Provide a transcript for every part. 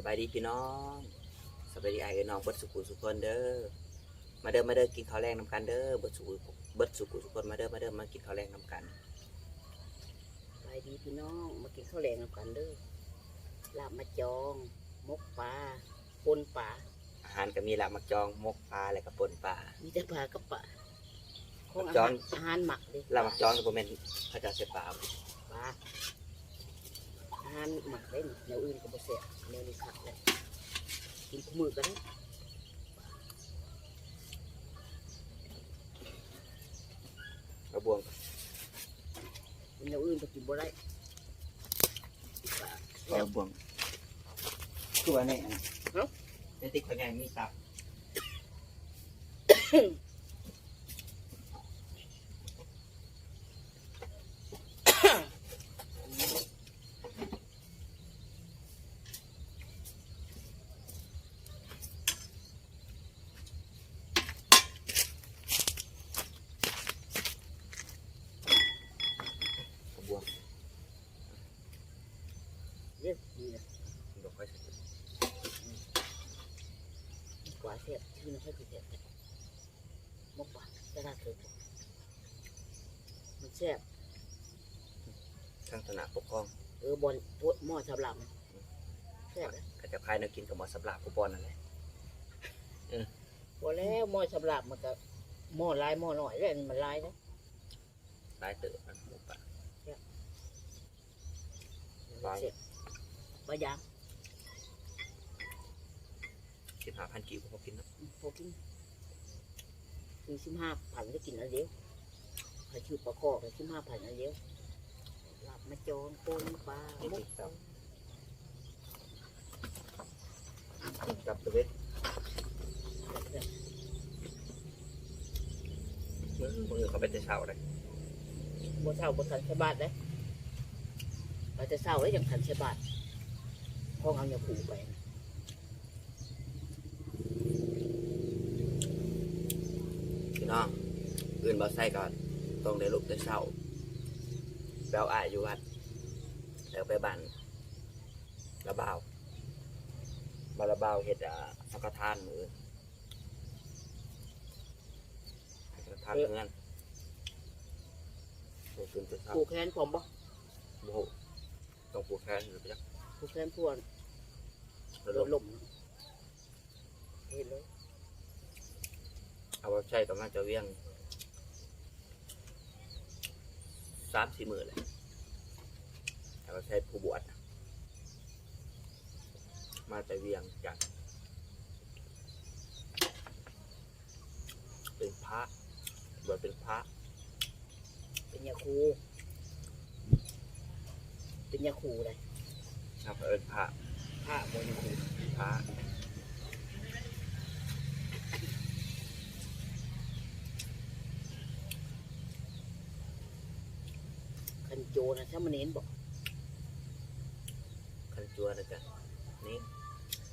สบายดีพี่น้องสบายดีไอ้ายน้องเบิดสุขุสุขคนเด้อมาเด้อมาเด้อกินข้าวแรงน้ำกันเด้อเบิดสุขุเบิดสุขุสุขคนมาเด้อมาเด้อมากินข้าวแรงน้ำกันไปดีพี่น้องมากินข้าวแรงนำกันเด้อลาบมาจองมกปลาปนปลาอาหารก็มีละมักจองมกปลาและก็ปนปลามีแต่ปลากับปลาของมัอากจอหางรอาหารหมักเลยละมักจองก็บ่แม่นพระเจ้าเสียปลาปลา อาหารหมักได้แนวอื่นก็บ่เสียแนวนี้คักเลยกินคู่มือกันกระบวงแนวอื่นก็กินบ่ได้กระบวงคือว่าเนี่ยในติ๊กคนใหญ่มีตับ กระบวง เรียกนี่นะ ดอกไม้ใส่ กว่าเสี ยบที่มันใช่คือเสียบมกปลาจะได้คือมันแซ่บทางสนามปกครองเออบอลหม้อชำหลับแซ่บนะก็จะพายนวกินกับหม้อสับหลาบผู้บอลนั่นแหละพอแล้วหม้อสำหรับมันก็หม้อลายหม้อหน่อยแล้วนี่มันลายนะลายเติบนะหมูป่าไปเสร็จบะยาง สิบห้าพันกิโลพอกินเนาะพอกินคือสิบห้าพันก็กินอันเดียวใครชื่อปลาคอก็สิบห้าพันอันเดียวหลับมาจองปนปลาหมกครับกับตัวเวทมือเขาไปแต่เช้าเลยบัวเศร้าบัวทันใช้บาทเลยเราจะเศร้าแล้วยังทันใช้บาทห้องเอาอย่าผูกไปนะ พี่น้องอื่นบ่ใส่ก่อนต้องได้ลุกแต่เช้าแปลวอายอยู่วัดแล้วไปบ้านระบาวบาระบาวเฮ็ดอ่าสังฆทานมือสังฆทานเงินโอ้ตื่นแต่เช้าผูกแขนผมบ่โอ้โหต้องผูกแขนหรือเปล่าผูกแขนพวนแล้วโดลนงลมเห็นเลย เอาไว้ ใช้กำลังจะเวียงสามสี่หมื่นเลยเอาไว้ใช้ผู้บวชน่ะมาแต่เวียงจากรเป็นพระบวชเป็นพระ เป็นยาคูเป็นยาคูเลยครับเอินพระผ้าบนยาคูพระ คันโจนะถ้ามันเน้นบอกคันจัวนะจ๊ะนี่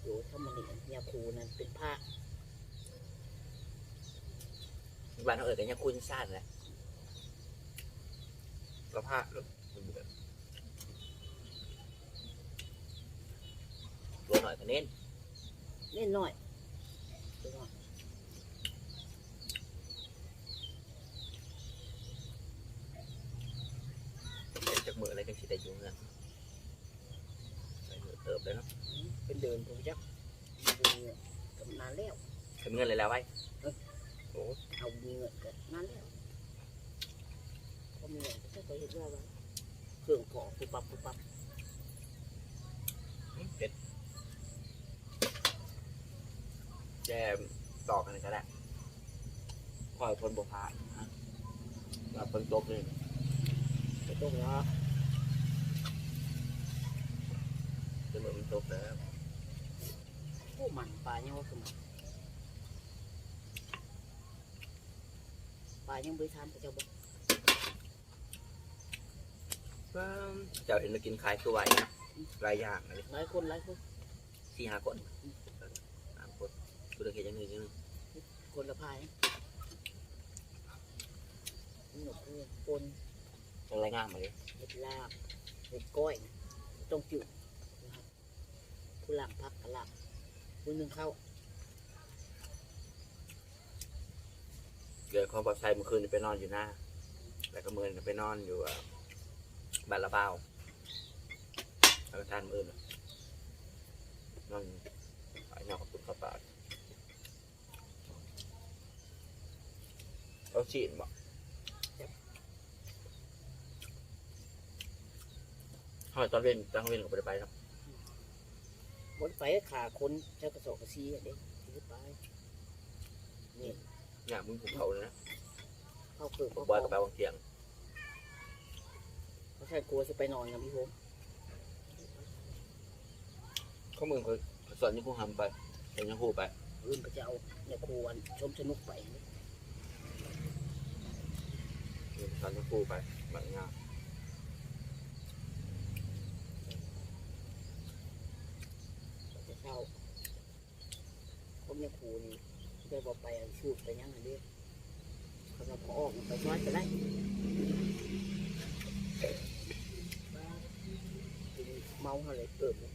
โจถ้ามันเน้นยาคูนั้นเป็นผ้าบ้านเขาเอินกันยังคุณชาติแหละก็พระลูกตัวหน่อยก็เน้นเน้นน้อยเน้นน้อย เป็นจากมืออะไรกันสิได้อยู่เงินใส่มือเติบเลยเนาะ เป็ นเดินผมจักดูเงือกกับนานแล้วทำเงินเลยแล้วไว้เอาเงือกกับนานแล้วพอมีเงือกก็จะเห็นว่าว่าเครื่องเกาะปุ๊บปั๊บปุ๊บปั๊บเป็ดแจมต่อกันก็ได้คอยทนบุพานเราเพิ่งจบเลยไปตรงแล้วจะเหมือนมันจบแล้ว โอ้มันปลายังว่าคือมันปลายังไม่ทานแต่เจ้าบอกเจ้าเห็นมากินขายคือไหวนะหลายอย่างเลยหลายคนหลายคนสี่ห้าคนสามคนกูเดินเห็นอย่างหนึ่งอย่างหนึ่งคนละพายหนกเพื่อนปนเป็นรายงานมาเลยเห็ดลาบเห็ดก้อยต้องจุดผู้ล่างพักกะล่า งผู้หนึ่งเข้าเกิดความปลอดภัยเมื่อคืนนี่ไปนอนอยู่หน้า แล้วก็เมื่อนี่ไปนอนอยู่อะบ้านละเบาแล้วก็ทานมื้อน่ะนอนไอ้นอนกับคุณข้าวปลาเอาฉีดบ่เฮ้ยตอนเล่นตั้งเล่นก็ไปไปครับ บนไปขาคนเจ้ากระสอบกระซีอะเด็กถือไปนี่เนี่ยมึงผมเขาเลยนะเข้าเกิดบอยกับไปวางเทียงเขาใช่กลัวจะไปนอนกับพี่โฮมเขามึงเขาเขาสอนยังคงทำไปเป็นยังครูไปอื่นก็จะเอาในครัวชมสนุกไปสอนยังครูไปแบบงาน จะเข้าผมใน ครูนี่ได้บอกไปอันชูดไปยังไงเด้เขาจะพอออกมันไปช้อนจะได้เมาอะไรเกิดเลย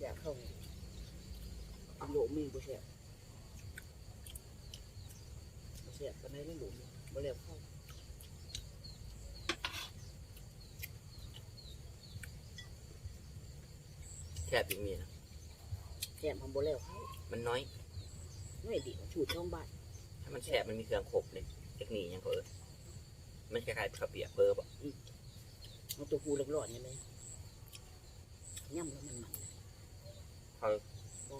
อยากเข้าอันโหลมีบ่เสียบ่เสียกันได้เรื่องโหลมีบ่เรียกเข้าแคบอย่างนี้นะแก้มทำบ่แล้วเข้ามันน้อย ไม่ดีชูดช่องบ้านถ้ามันแฉบมันมีเครื่องขบเลยเทคนิคยังเขาเออมันคล้ายๆข้าวเปียกเพิ่มอะเอาตัวฟูเรียบร้อยใช่ไหมย่ำแล้วมันมันเขาบ่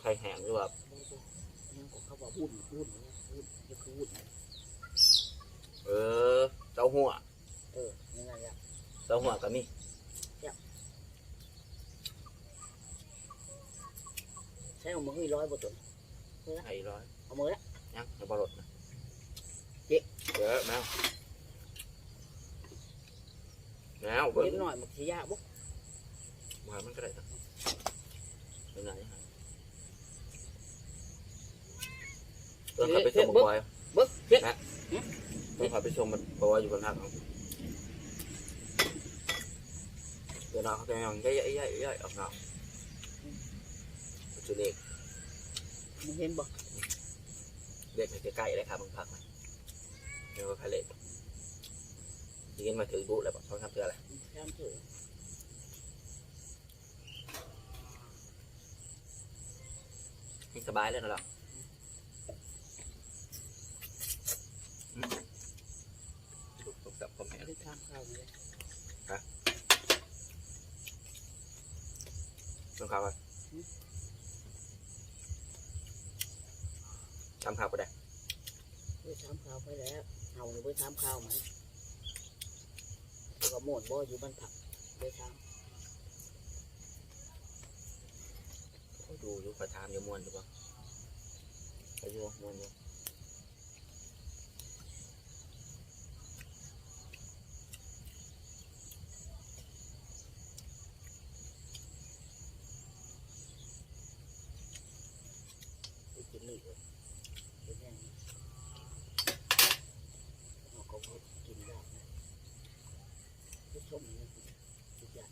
ใครแห้งหรือว่าบ่บ่ยังก็เขาว่าวุ่นวุ่นเนี่ยวุ่นนี่คือวุ่นเออเต้าหัวเออนี่ไงล่ะเต้าหัวก็มีใช้เอามือให้ร้อยบ่ตัว ไอ้ร้อยเอามือละยังอย่าบอลดนะเจ๊เยอะแมวแมวเบิ้เล็งกหน่อยมันสิยากบ่มามันก็ได้ มบอยเบิ้งเฮ็ดเออขับไปชมมันบอยอยู่บนทางเขาเดี๋ยวน้องเขาจะยังย่อยๆย่อยๆออกนอกจุดเล็กมึงเห็นบ่เล็กใกล้ๆเลยครับมึงพักมาเดี๋ยวก็พาเล็กยิงมาถือบุแล้วบอกเขาทำเพื่ออะไรตามเถอะให้สบายเลยนะเราถูกตกจับความแข็ง ได้ทางข้าวเลย ต้องข่าวก่อน ทำข่าวก็ได้ได้ทำข้าวไปแล้วเอาเลยไปทำข้าวมันแล้วก็หมดบ่อยู่บ้านผักได้ทดูอยู่ประทามอยู่มวนอยู่ปะไปอยู่มวนอยู่ำไปกินนี่เลยเป็นอย่างนี้เอาก็กินได้นะผู้ชมนี่ทุกอย่าง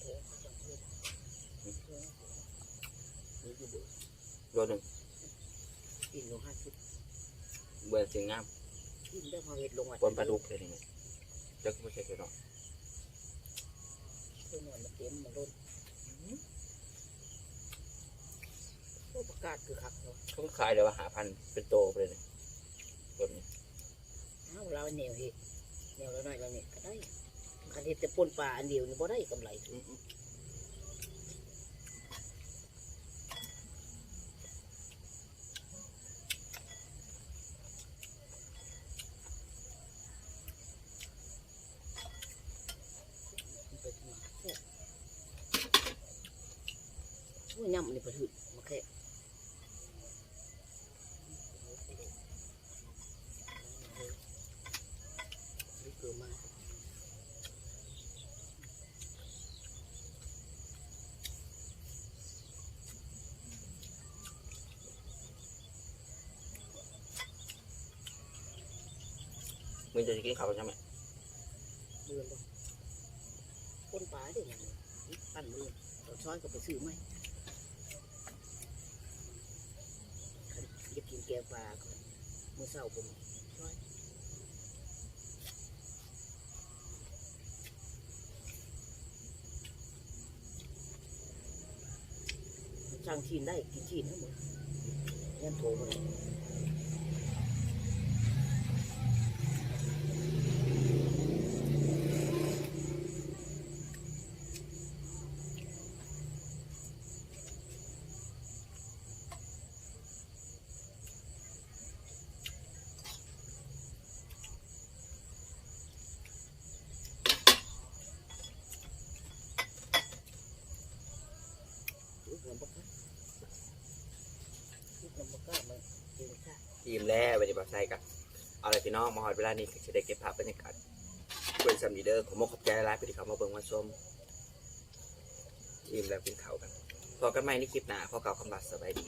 เออเขาจะพูดเออนี่คือดู ตัวหนึ่ง กินลงห้าสิบ เบื่อเสียงงามกินได้พอเห็ดลงอะบนปลาดุกเลยนี่เจ้าก็ไม่ใช่ตัวน้องเพื่อนอนมาเต็มมาล้นโอ้ประกาศคือคักเนาะเขาขายเลยว่าหาพันเป็นโตไปเลยตัวนี้อ้าวเราเหนียวเห็ดเหนียวแล้วหน่อยเราเนี่ยก็ได้คันเห็ดแต่ปนปลาอันเดียวนี่บ่ได้กำไร อืม มันไปทำไมแค่ โอ้ยย่ำนี่ประถึกมาแค่เกิดมามึงจะกินข้าวใช่ไหมเดือนบ่คนป่าเด้ยังปั้นมือตอนช้อนก็ไปซื้อไหมคันอยา กกินแกงปลาก่อนมื้อเช้าผมช่างชีนได้กินชีนทั้งหมดยันโถมาเลย ทีมแล้วไปดิบอไซกันเอาอะไรพี่น้องมาหอดเวลานี้ก็จะได้เก็บภาพบรรยากาศเป็นซัมดีเดอร์ของมกขอบใจร้ายไปที่เขามาเบิ่งมาชม ทีมแล้วกินเขาวกันพอกันใหม่ในคลิปหน้าพอเก่าคำบัสสบายดี